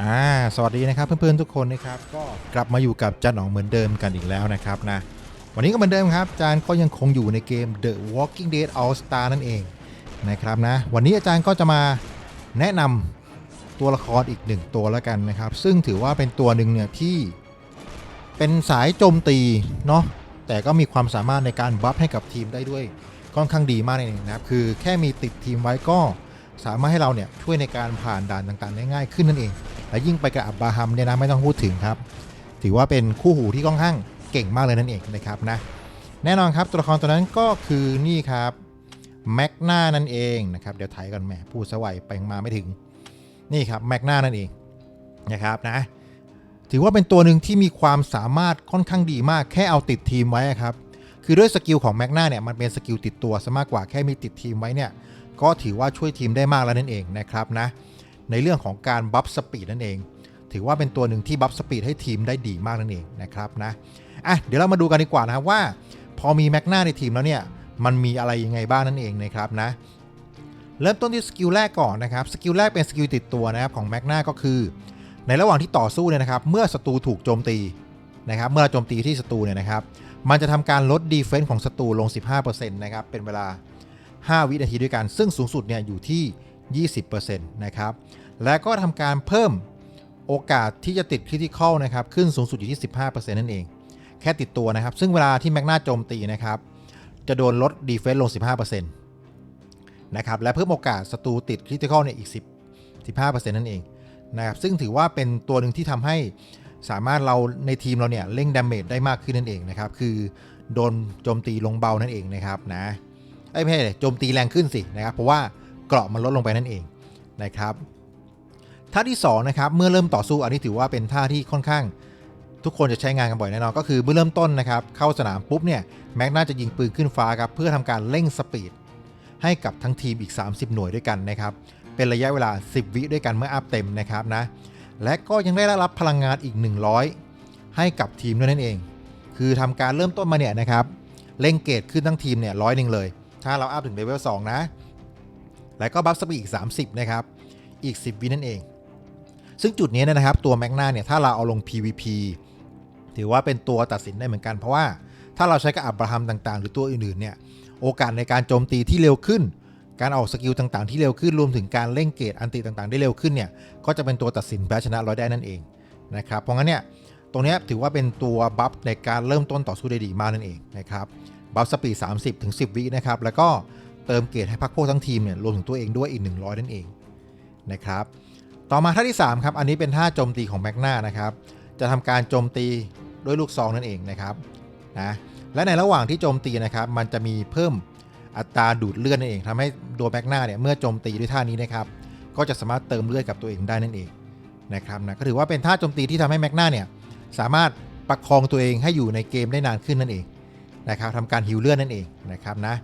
อ่าสวัสดีนะครับเพื่อนๆทุกคนนะครับก็กลับมาอยู่กับจันหนองเหมือนเดิมกันอีกแล้วนะครับนะวันนี้ก็เหมือนเดิมครับจานก็ยังคงอยู่ในเกม The Walking Dead All Star นั่นเองนะครับนะวันนี้อาจารย์ก็จะมาแนะนำตัวละครอีกหนึ่งตัวแล้วกันนะครับ ซึ่งถือว่าเป็นตัวหนึ่งเนี่ยที่เป็นสายโจมตีเนาะแต่ก็มีความสามารถในการบัฟให้กับทีมได้ด้วยค่อนข้างดีมากเลยนะครับคือแค่มีติดทีมไว้ก็สามารถให้เราเนี่ยช่วยในการผ่านด่านต่างๆได้ง่ายขึ้นนั่นเอง และยิ่งไปกับอับบราฮัมเนี่ยนะไม่ต้องพูดถึงครับ ถือว่าเป็นคู่หูที่ค่อนข้างเก่งมากเลยนั่นเองนะครับนะแน่นอนครับตัวละครตัวนั้นก็คือนี่ครับแมกนานั่นเองนะครับเดี๋ยวถ่ายกันแหมพูดสวัยไปมาไม่ถึงนี่ครับแมกนานั่นเองนะครับนะถือว่าเป็นตัวหนึ่งที่มีความสามารถค่อนข้างดีมากแค่เอาติดทีมไว้ครับคือด้วยสกิลของแมกนาเนี่ยมันเป็นสกิลติดตัวซะมากกว่าแค่มีติดทีมไว้เนี่ยก็ถือว่าช่วยทีมได้มากแล้วนั่นเองนะครับนะ ในเรื่องของการบัฟสปีดนั่นเอง ถือว่าเป็นตัวหนึ่งที่บัฟสปีดให้ทีมได้ดีมากนั่นเองนะครับนะอะเดี๋ยวเรามาดูกันดีกว่านะครับว่า พอมีแม็กนาในทีมแล้วเนี่ยมันมีอะไรยังไงบ้างนั่นเองนะครับนะเริ่มต้นที่สกิลแรกก่อนนะครับสกิลแรกเป็นสกิลติดตัวนะครับของแม็กนาก็คือ ในระหว่างที่ต่อสู้เนี่ยนะครับเมื่อศัตรูถูกโจมตีนะครับเมื่อโจมตีที่ศัตรูเนี่ยนะครับมันจะทำการลดดีเฟนส์ของศัตรูลง 15%นะครับเป็นเวลา 5 วินาทีด้วยกัน ซึ่งสูงสุดเนี่ยอยู่ที่ 20%นะครับและก็ทำการเพิ่มโอกาสที่จะติดคริติคอลนะครับขึ้นสูงสุดอยู่ที่ 15%นั่นเอง แค่ติดตัวนะครับ ซึ่งเวลาที่แมกนาโจมตีนะครับ จะโดนลดดีเฟนส์ลง 15%นะครับและเพิ่มโอกาสศัตรูติดคริติคอลเนี่ยอีก 10 15%นั่นเองนะครับซึ่งถือว่าเป็นตัวหนึ่งที่ทำให้สามารถเราในทีมเราเนี่ยเร่งดาเมจได้มากขึ้นนั่นเองนะครับ คือโดนโจมตีลงเบานั่นเองนะครับนะไอ้ยไม่ใช่โจมตีแรงขึ้นสินะครับ เพราะว่า เกราะมันลดลงไปนั่นเองนะครับท่าที่2นะครับเมื่อเริ่มต่อสู้อันนี้ถือว่าเป็นท่าที่ค่อนข้าง ทุกคนจะใช้งานกันบ่อยแน่นอนก็คือเมื่อเริ่มต้นนะครับเข้าสนามปุ๊บเนี่ยแม็กน่าจะยิงปืนขึ้นฟ้าครับเพื่อทำการเร่งสปีดให้กับทั้งทีมอีก 30 หน่วยด้วยกันนะครับเป็นระยะเวลา 10 วิด้วยกันเมื่ออัพเต็มนะครับนะและก็ยังได้รับพลังงานอีก 100 ให้กับทีมด้วยนั่นเอง คือทำการเริ่มต้นมาเนี่ยนะครับเร่งเกรดขึ้นทั้งทีมเนี่ยร้อยหนึ่งเลย ถ้าเราอัพถึงเลเวล2นะ แล้วก็บัฟสปีดอีก 30 นะครับ อีก 10 วินั่นเอง ซึ่งจุดนี้นะครับ ตัวแมกนาเนี่ย ถ้าเราเอาลง PVP ถือว่าเป็นตัวตัดสินได้เหมือนกัน เพราะว่าถ้าเราใช้กับอับราฮัมต่าง ๆ หรือตัวอื่นๆเนี่ย โอกาสในการโจมตีที่เร็วขึ้น การออกสกิลต่างๆ ที่เร็วขึ้น รวมถึงการเร่งเกรดอันติต่างๆ ได้เร็วขึ้นเนี่ย ก็จะเป็นตัวตัดสินแพ้ชนะร้อยได้นั่นเองนะครับ เพราะงั้นเนี่ยตรงนี้ถือว่าเป็นตัวบัฟในการเริ่มต้นต่อสู้ได้ดีมากนั่นเองนะครับบัฟสปีด30 ถึง 10 วินะครับ แล้วก็ เติมเกรดให้พักพวกทั้งทีมเนี่ยรวมถึงตัวเองด้วยอีก 100 นั่นเองนะครับต่อมาท่าที่3ครับอันนี้เป็นท่าโจมตีของแมกนานะครับจะทำการโจมตีด้วยลูกซองนั่นเองนะครับนะและในระหว่างที่โจมตีนะครับมันจะมีเพิ่มอัตราดูดเลือดนั่นเองทำให้ตัวแมกนาเนี่ยเมื่อโจมตีด้วยท่านี้นะครับก็จะสามารถเติมเลือดกับตัวเองได้นั่นเองนะครับนะก็ถือว่าเป็นท่าโจมตีที่ทำให้แมกนาเนี่ยสามารถประคองตัวเองให้อยู่ในเกมได้นานขึ้นนั่นเองนะครับทำการฮิวเลือดนั่นเองนะครับนะ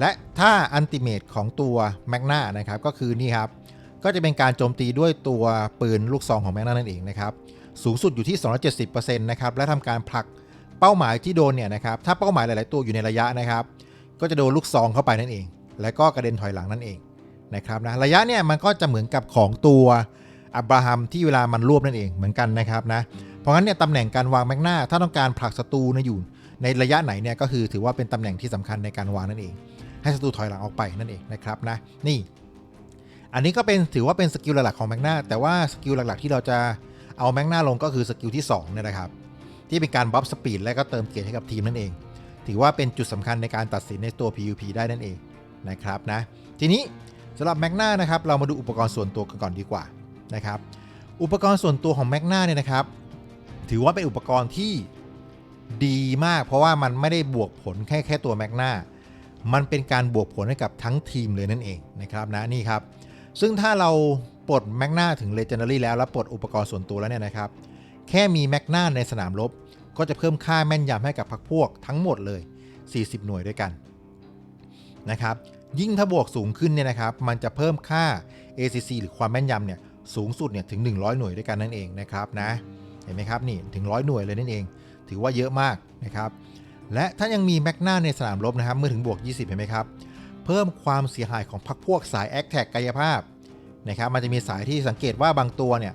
และถ้าอันติเมตของตัวแมกนานะครับก็คือนี่ครับ ก็จะเป็นการโจมตีด้วยตัวปืนลูกซองของแมกนานั่นเองนะครับ สูงสุดอยู่ที่ 270%นะครับ และทำการผลักเป้าหมายที่โดนเนี่ยนะครับ ถ้าเป้าหมายหลาย ๆ ตัวอยู่ในระยะนะครับ ก็จะโดนลูกซองเข้าไปนั่นเอง และก็กระเด็นถอยหลังนั่นเองนะครับนะ ระยะเนี่ยมันก็จะเหมือนกับของตัวอับราฮัมที่เวลามันรวบนั่นเองเหมือนกันนะครับนะ เพราะงั้นเนี่ยตำแหน่งการวางแมกนาถ้าต้องการผลักศัตรูนะอยู่ในระยะไหนเนี่ยก็คือถือว่าเป็นตำแหน่งที่สำคัญในการวางนั่นเอง ให้ศัตรูถอยหลังออกไปนั่นเองนะครับนะนี่ อันนี้ก็เป็นถือว่าเป็นสกิลหลักๆของแมกนาแต่ว่าสกิลหลักๆที่เราจะเอาแมกนาลงก็คือสกิลที่2เนี่ยนะครับที่เป็นการบัฟสปีดและก็เติมเกียรติให้กับทีมนั่นเอง ถือว่าเป็นจุดสำคัญในการตัดสินในตัว PVP ได้นั่นเองนะครับนะทีนี้สำหรับแมกนานะครับเรามาดูอุปกรณ์ส่วนตัวกันก่อนดีกว่านะครับอุปกรณ์ส่วนตัวของแมกนาเนี่ยนะครับถือว่าเป็นอุปกรณ์ที่ดีมาก เพราะว่ามันไม่ได้บวกผลแค่แค่ตัวแมกนา มันเป็นการบวกผลให้กับทั้งทีมเลยนั่นเองนะครับนะนี่ครับ ซึ่งถ้าเราปลดแมกนาถึงเลเจนดารี่แล้ว แล้วปลดอุปกรณ์ส่วนตัวแล้วเนี่ยนะครับ แค่มีแมกนาในสนามรบ ก็จะเพิ่มค่าแม่นยำให้กับพรรคพวกทั้งหมดเลย 40 หน่วยด้วยกันนะครับ ยิ่งถ้าบวกสูงขึ้นเนี่ยนะครับ มันจะเพิ่มค่า ACC หรือความแม่นยำเนี่ยสูงสุดเนี่ยถึง 100 หน่วยด้วยกันนั่นเองนะครับนะ เห็นไหมครับนี่ถึง 100 หน่วยเลยนั่นเอง ถือว่าเยอะมากนะครับ และถ้ายังมีแมกนาในสนามรบนะครับเมื่อถึงบวก 20 เห็นไหมครับ เพิ่มความเสียหายของพรรคพวกสายแอคแท็กกายภาพนะครับมันจะมีสายที่สังเกตว่าบางตัวเนี่ย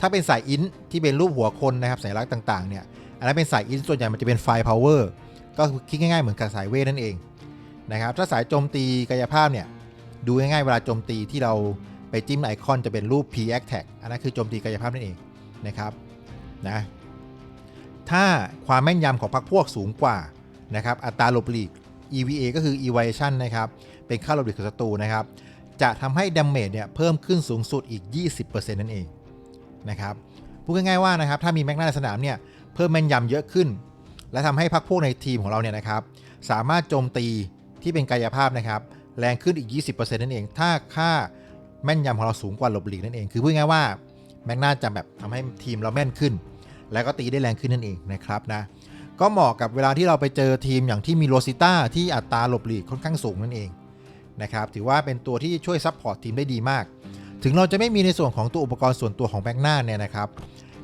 ถ้าเป็นสายอินที่เป็นรูปหัวคนนะครับสัญลักษณ์ต่างๆเนี่ยอันนั้นเป็นสายอินส่วนใหญ่มันจะเป็นไฟพาวเวอร์ก็คิดง่ายๆเหมือนกับสายเวทนั่นเองนะครับถ้าสายโจมตีกายภาพเนี่ยดูง่ายๆเวลาโจมตีที่เราไปจิ้มไอคอนจะเป็นรูป P a c t a g อันนั้นคือโจมตีกายภาพนั่นเองนะครับนะ ถ้าความแม่นยำของพรรคพวกสูงกว่านะครับอัตราหลบหลีก EVA ก็คือ evasion นะครับเป็นค่าหลบหลีกของศัตรูนะครับจะทำให้ดาเมจเนี่ยเพิ่มขึ้นสูงสุดอีก 20%นั่นเองนะครับพูดง่ายๆว่านะครับถ้ามีแม็กนาในสนามเนี่ยเพิ่มแม่นยำเยอะขึ้น และทำให้พักพวกในทีมของเราเนี่ยนะครับสามารถโจมตีที่เป็นกายภาพนะครับแรงขึ้นอีก 20%นั่นเอง ถ้าค่าแม่นยำของเราสูงกว่าหลบหลีกนั่นเอง คือพูดง่ายๆว่าแม็กนาจะแบบทำให้ทีมเราแม่นขึ้น แล้วก็ตีได้แรงขึ้นนั่นเองนะครับนะก็เหมาะกับเวลาที่เราไปเจอทีมอย่างที่มีโรซิต้าที่อัตราหลบหลีกค่อนข้างสูงนั่นเองนะครับถือว่าเป็นตัวที่ช่วยซัพพอร์ตทีมได้ดีมาก ถึงเราจะไม่มีในส่วนของตัวอุปกรณ์ส่วนตัวของแบงค์หน้าเนี่ยนะครับ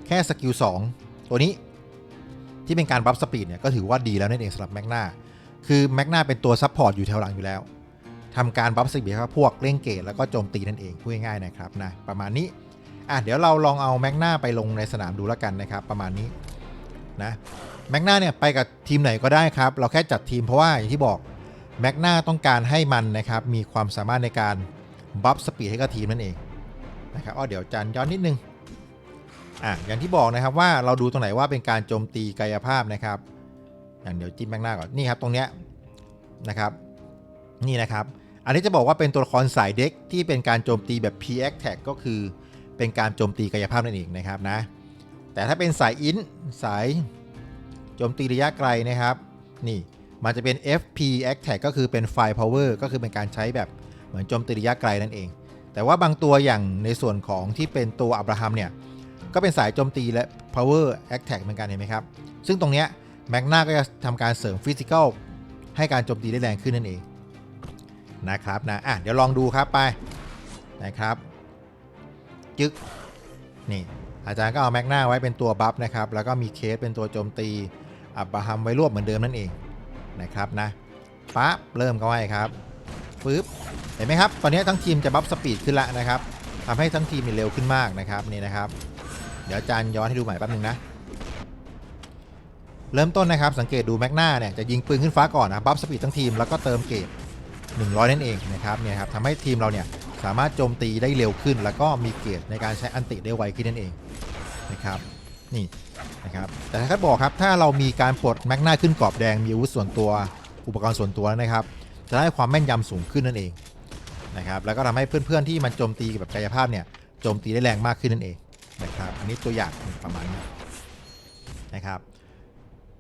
แค่สกิล2ตัวนี้ที่เป็นการบัฟสปีดเนี่ยก็ถือว่าดีแล้วนั่นเองสำหรับแมกนาคือแมกนาเป็นตัวซัพพอร์ตอยู่แถวหลังอยู่แล้วทำการบัฟสปีดให้พวกเล่งเกตแล้วก็โจมตีนั่นเองพูดง่ายๆนะครับนะประมาณนี้ อะเดี๋ยวเราลองเอาแมกนาไปลงในสนามดูแล้วกันนะครับ ประมาณนี้นะแมกนาเนี่ยไปกับทีมไหนก็ได้ครับ เราแค่จัดทีมเพราะว่าอย่างที่บอกแม็กนาต้องการให้มันนะครับมีความสามารถในการบัฟสปีดให้กับทีมนั่นเองนะครับอ้อเดี๋ยวจันย้อนนิดนึงอะอย่างที่บอกนะครับว่าเราดูตรงไหนว่าเป็นการโจมตีกายภาพนะครับอย่างเดี๋ยวจิ้มแม็กนาก่อนนี่ครับตรงเนี้ยนะครับนี่นะครับ อันนี้จะบอกว่าเป็นตัวละครสายเด็กที่เป็นการโจมตีแบบ PX tag ก็คือ เป็นการโจมตีกายภาพนั่นเองนะครับนะแต่ถ้าเป็นสายอินสายโจมตีระยะไกลนะครับ นี่มันจะเป็น FP Attack ก็คือเป็น Fire Power ก็คือเป็นการใช้แบบเหมือนโจมตีระยะไกลนั่นเอง แต่ว่าบางตัวอย่างในส่วนของที่เป็นตัวอับราฮัมเนี่ย ก็เป็นสายโจมตีและ Power Attack เหมือนกันเห็นไหมครับ ซึ่งตรงเนี้ยแมกนาก็จะทำการเสริมฟิสิก a l ให้การโจมตีได้แรงขึ้นนั่นเองนะครับนะอะเดี๋ยวลองดูครับไปนะครับ จึ๊กนี่อาจารย์ก็เอาแมกนาไว้เป็นตัวบัฟนะครับ แล้วก็มีเคสเป็นตัวโจมตีอับราฮัมไว้รวบเหมือนเดิมนั่นเองนะครับนะปั๊บเริ่มก็ไว้ครับปึ๊บเห็นไหมครับ ตอนนี้ทั้งทีมจะบัฟสปีดขึ้นละนะครับทำให้ทั้งทีมมีเร็วขึ้นมากนะครับนี่นะครับ เดี๋ยวอาจารย์ย้อนให้ดูใหม่แป๊บนึงนะ เริ่มต้นนะครับสังเกตดูแมกนาเนี่ยจะยิงปืนขึ้นฟ้าก่อนนะบัฟสปีดทั้งทีมแล้วก็เติมเกรด100 นั่นเองนะครับเนี่ยครับทำให้ทีมเราเนี่ย สามารถโจมตีได้เร็วขึ้น แล้วก็มีเกรดในการใช้อันติได้ไวขึ้นนั่นเองนะครับนี่นะครับแต่ถ้าบอกครับถ้าเรามีการปลดแมกนาขึ้นกรอบแดงมีอาวุธส่วนตัวอุปกรณ์ส่วนตัวนะครับ จะได้ความแม่นยำสูงขึ้นนั่นเองนะครับแล้วก็ทำให้เพื่อนๆที่มันโจมตีแบบกายภาพเนี่ยโจมตีได้แรงมากขึ้นนั่นเองนะครับอันนี้ตัวอย่างประมาณนี้นะครับ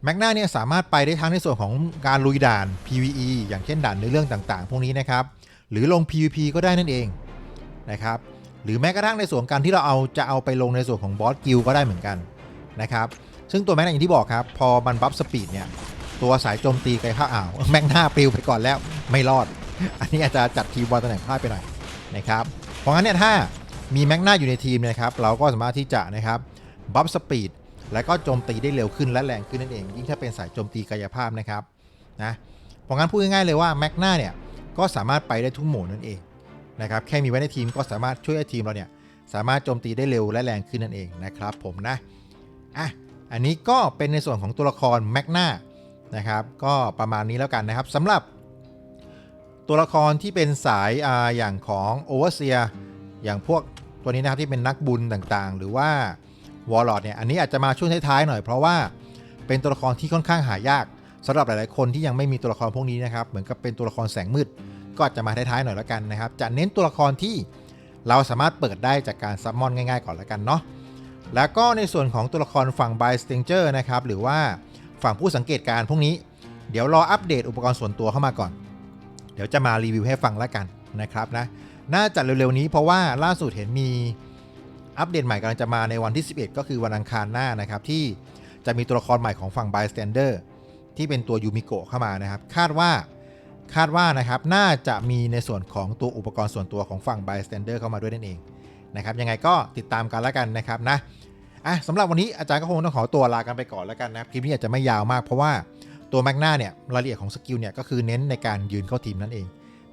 แมกนาเนี่ยสามารถไปได้ทั้งในส่วนของการลุยด่าน PVE อย่างเช่นด่านในเรื่องต่างๆ พวกนี้นะครับ หรือลง PVP ก็ได้นั่นเองนะครับหรือแม้กระทั่งในส่วนการที่เราเอาจะเอาไปลงในส่วนของบอสกิลก็ได้เหมือนกันนะครับซึ่งตัวแม็กนาอย่างที่บอกครับ พอมันบัฟสปีดเนี่ยตัวสายโจมตีไกลผ้าอ่าวแม็กหน้าปลิวไปก่อนแล้วไม่รอด อันนี้อาจจะจัดทีมบอลตำแหน่งพลาดไปหน่อยนะครับเพราะงั้นเนี่ยถ้ามีแม็กหน้าอยู่ในทีมนะครับเราก็สามารถที่จะนะครับบัฟสปีดและก็โจมตีได้เร็วขึ้นและแรงขึ้นนั่นเอง ยิ่งถ้าเป็นสายโจมตีกายภาพนะครับนะเพราะงั้นพูดง่ายๆเลยว่าแม็กหน้าเนี่ย ก็สามารถไปได้ทุกโหมดนั่นเองนะครับแค่มีไว้ในทีมก็สามารถช่วยให้ทีมเราเนี่ยสามารถโจมตีได้เร็วและแรงขึ้นนั่นเองนะครับ ผมนะอะอันนี้ก็เป็นในส่วนของตัวละครแมกนานะครับก็ประมาณนี้แล้วกันนะครับสำหรับ ตัวละครที่เป็นสายอาอย่างของโอเวอร์เซียอย่างพวกตัวนี้นะครับที่เป็นนักบุญต่างๆ หรือว่าวอลลอดเนี่ยอันนี้อาจจะมาช่วงท้ายๆหน่อยเพราะว่าเป็นตัวละครที่ค่อนข้างหายาก สำหรับหลายๆคนที่ยังไม่มีตัวละครพวกนี้นะครับ เหมือนกับเป็นตัวละครแสงมืด ก็อาจจะมาท้ายๆหน่อยแล้วกันนะครับ จะเน้นตัวละครที่เราสามารถเปิดได้จากการซัมมอนง่าย ๆ ก่อนแล้วกันเนาะ แล้วก็ในส่วนของตัวละครฝั่ง b y s t a n g e r นะครับ หรือว่าฝั่งผู้สังเกตการณ์พวกนี้ เดี๋ยวรออัปเดตอุปกรณ์ส่วนตัวเข้ามาก่อน เดี๋ยวจะมารีวิวให้ฟังแล้วกันนะครับนะ น่าจะเร็วๆนี้เพราะว่าล่าสุดเห็นมีอัปเดตใหม่กำลังจะมาในวันที่ 11 ก็คือวันอังคารหน้านะครับที่จะมีตัวละครใหม่ของฝั่ง Bystander ที่เป็นตัวยูมิโกะเข้ามานะครับ คาดว่าคาดว่านะครับน่าจะมีในส่วนของตัวอุปกรณ์ส่วนตัวของฝั่ง Bystander เข้ามาด้วยนั่นเองนะครับยังไงก็ติดตามกันแล้วกันนะครับนะอะสำหรับวันนี้อาจารย์ก็คงต้องขอตัวลากันไปก่อนแล้วกันนะคคลิปนี้อาจจะไม่ยาวมากเพราะว่าตัวแมกนาเนี่ยรายละเอียดของสกิลเนี่ยก็คือเน้นในการยืนเข้าทีมนั่นเอง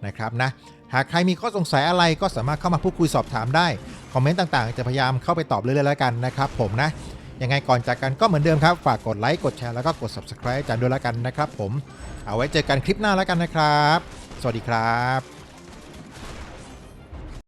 นะครับนะหากใครมีข้อสงสัยอะไรก็สามารถเข้ามาพูดคุยสอบถามได้ คอมเมนต์ต่างๆ จะพยายามเข้าไปตอบเรื่อยๆแล้วกันนะครับผมนะ ยังไงก่อนจากกันก็เหมือนเดิมครับฝากกดไลค์กดแชร์แล้วก็กด subscribe อาจารย์ด้วยแล้วกันนะครับผมเอาไว้เจอกันคลิปหน้าแล้วกันนะครับ สวัสดีครับ